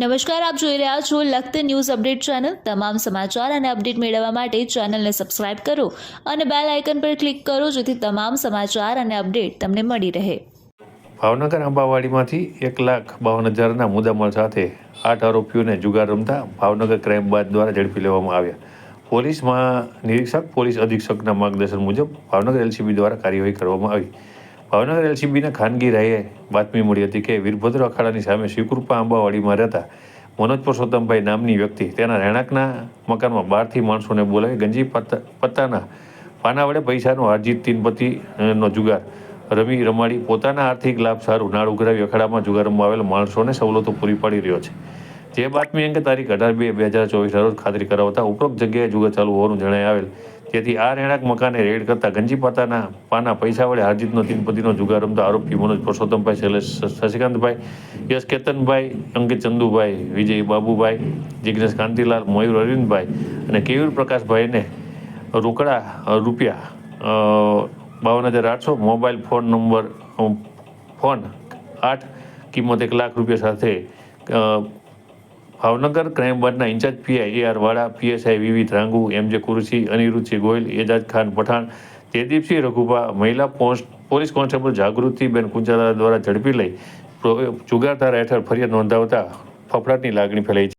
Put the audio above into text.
નમસ્કાર, આપ જોઈ રહ્યા છો લખત ન્યૂઝ અપડેટ ચેનલ. તમામ સમાચાર અને અપડેટ મેળવવા માટે ચેનલને સબસ્ક્રાઇબ કરો અને બેલ આઇકન પર ક્લિક કરો જેથી તમામ સમાચાર અને અપડેટ તમને મળી રહે. ભાવનગર આંબાવાડીમાંથી એક લાખ બાવન હજારના મુદ્દામાલ સાથે આઠ આરોપીઓને જુગાર રમતા ભાવનગર ક્રાઇમ બાદ દ્વારા ઝડપી લેવામાં આવ્યા. પોલીસમાં નિરીક્ષક, પોલીસ અધિક્ષકના માર્ગદર્શન મુજબ ભાવનગર એલસીબી દ્વારા કાર્યવાહી કરવામાં આવી. ભાવનગર એલસીબીના ખાનગી રાયે બાતમી મળી હતી કે વીરભદ્ર અખાડાની સામે શિવકૃપા આંબાવાડીમાં રહેતા મનોજ પુરુષોત્તમભાઈ નામની વ્યક્તિ. તેના રહેણાંકના મકાનમાં બહારથી માણસોને બોલાવી ગંજી પત્તા પત્તાના પાના વડે પૈસાનો હારજીત તીનપતિ નો જુગાર. રમી રમાડી પોતાના આર્થિક લાભ સારું નાળ ઉઘરાવી અખાડામાં જુગાર રમવા આવેલ માણસોને સવલતો પૂરી પાડી રહ્યો છે. જે બાતમી અંગે તારીખ અઢાર બે બે હજાર ચોવીસના રોજ ખાતરી કરાવતા ઉપરોક્ત જગ્યાએ જુગાર ચાલુ હોવાનું જણાય આવેલ જેથી આ રહેણાંક મકાને રેડ કરતા ગંજી પાતાના પાના પૈસા વડે હાર્જિતનો તિનપતિનો જુગાર રમતા આરોપી મનોજ પુરુષોત્તમભાઈ શૈલેષ શશિકાંતભાઈ, યશ કેતનભાઈ, અંકિત ચંદુભાઈ, વિજય બાબુભાઈ જિજ્ઞેશ કાંતિલાલ, મયુર અરવિંદભાઈ અને કેયુર પ્રકાશભાઈને રોકડા રૂપિયા બાવન હજાર આઠસો, મોબાઈલ ફોન નંબર ફોન આઠ, કિંમત એક લાખ રૂપિયા સાથે ભાવનગર ક્રાઇમ બ્રાન્ચના ઇન્ચાર્જ પીઆઈ એ આર વાળા પીએસઆઈ વિવિધ રાંગુ, એમ જે કુરુસી અનિરુચિ ગોયલ, એજાજ ખાન પઠાણ તેદીપસિંહ રઘુભા, મહિલા પોલીસ કોન્સ્ટેબલ જાગૃતિબેન કુંજારા દ્વારા ઝડપી લઈ ચુગારધારા હેઠળ ફરિયાદ નોંધાવતા ફફડાટની લાગણી ફેલાઈ છે.